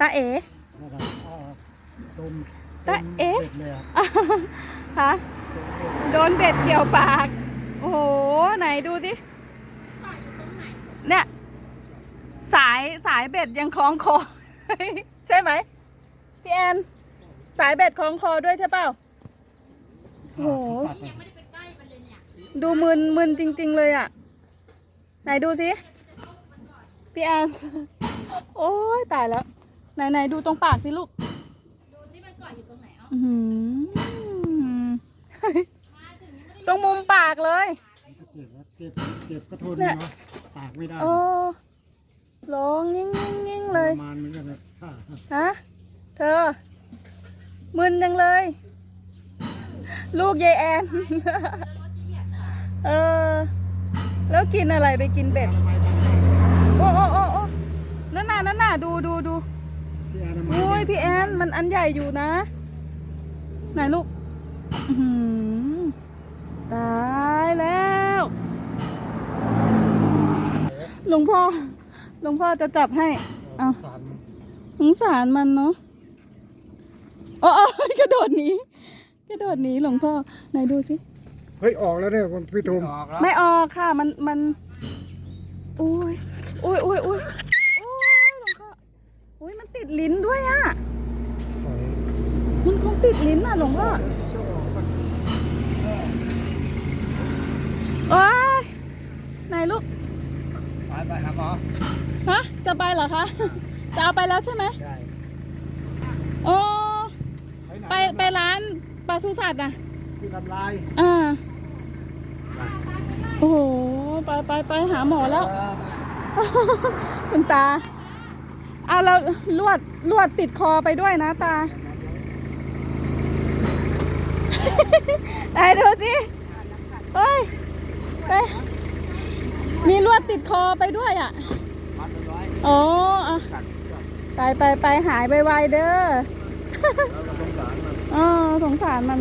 ตาเอ๋นะครับเอาดมแต่เอ๊ะดมเลยอะคะโดนเบ็ดเกี่ยวปาก โอ้โห ไหนดูดิเนี่ย สายสายเบ็ดยังคล้องคอ ใช่ไหมพี่แอน สายเบ็ดคล้องคอด้วยใช่เปล่า โอ้โหตัดไปดูมึนมึนจริง ๆ เลยอะ ไหนดูสิพี่แอน โอ้ยตายแล้ว ไหนไหนดูตรงปากสิลูก ดูที่มันเกาะอยู่ตรงไหนอะตรงมุมปากเลยเจ็บแล้วเจ็บเจ็บก็ทนเนี่ย เนาะปากไม่ได้โอ้ร้องงิ้งงิ้งงิ้งเลยประมาณเหมือนกันเลยค่ะฮะ เธอ มึนยังเลย ลูกยายแอน เออ แล้วกินอะไรไปกินเบ็ด ทำไมทำไมโอ้โอ้โอ้โอ้นั่นน่ะนั่นน่ะดูดูดูพี่อานามั โอ้ยพี่แอนมันอันใหญ่อยู่นะ ไหนลูกอื้อหือตายแล้วหลวงพ่อหลวงพ่อจะจับให้ เอาสารสงสารมันเนาะโอ้โอ้ยกระโดดหนีกระโดดหนีหลวงพ่อไหนดูสิเฮ้ยออกแล้วเนี่ยคุณพี่ทุมไม่ออกค่ะ มันมันโอ้ยโอ้ยโอ้ยโอ้ยโอ้ยหลวงพ่อโอ้ย มันติดลิ้นด้วยอะ ใส่ มันคง ติดลิ้นอะหลวงพ่อโอ้ยไหนลูก ไปไปครับหมอฮะ จะไปเหรอคะ จะเอาไปแล้วใช่ไหมได้โอ้ไหนไปไปร้านปลาสุสัตว์นะที่ทำลายอ่าโอ้โห ไปไปไปหาหมอแล้ว คุณตาเอาเราลวดลวดติดคอไปด้วยนะตา ไหนดูสิเฮ้ยไปมีลวดติดคอไปด้วยอะอ๋ออะไปไปไปหายไวๆเด้ออ๋อสงสารมัน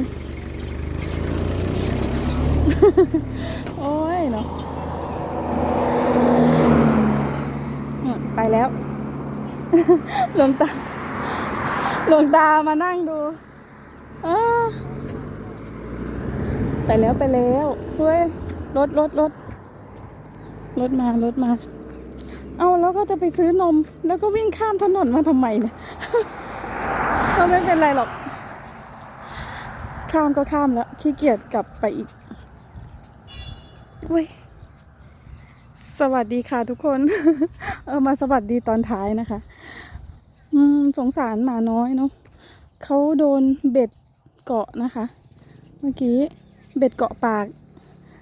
โอ้ยเนาะไปแล้วหลวงตาหลวงตามานั่งดู อ้า ไปแล้วไปแล้วเฮ้ยรถรถรถรถมารถมา เอาแล้วก็จะไปซื้อนม แล้วก็วิ่งข้ามถนนมาทำไมเนี่ยก็ไม่เป็นไรหรอก ข้ามก็ข้ามแล้วขี้เกียจกลับไปอีกเว้ยสวัสดีค่ะทุกคน เออมาสวัสดีตอนท้ายนะคะ อืมสงสารหมาน้อยเนาะเขาโดนเบ็ดเกาะนะคะ เมื่อกี้ เบ็ดเกาะปาก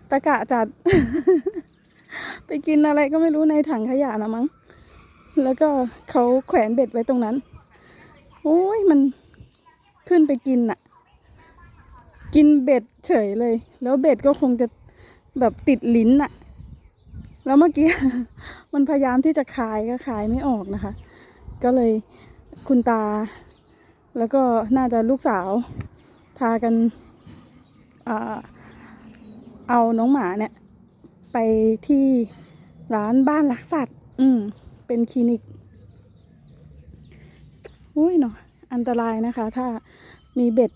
ตะกะจัด ไปกินอะไรก็ไม่รู้ในถังขยะนะมั้ง แล้วก็เขาแขวนเบ็ดไว้ตรงนั้น โอ้ยมันขึ้นไปกินอะกินเบ็ดเฉยเลย แล้วเบ็ดก็คงจะแบบติดลิ้นอะแล้วเมื่อกี้มันพยายามที่จะคายก็คายไม่ออกนะคะ ก็เลยคุณตา แล้วก็น่าจะลูกสาว พากัน เอาน้องหมาเนี่ย ไปที่ร้านบ้านรักสัตว์ อืม เป็นคลินิก อุ้ยเนาะ อันตรายนะคะ ถ้ามีเบ็ด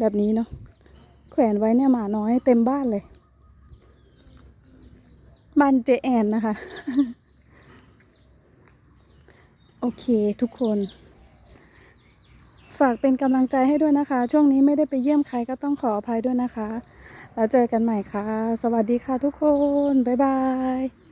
แบบนี้เนาะ แขวนไว้เนี่ยหมาน้อยเต็มบ้านเลย บ้านเจแอนนะคะ โอเคทุกคน ฝากเป็นกำลังใจให้ด้วยนะคะ ช่วงนี้ไม่ได้ไปเยี่ยมใครก็ต้องขออภัยด้วยนะคะ แล้วเจอกันใหม่ค่ะ สวัสดีค่ะทุกคน บ๊ายบาย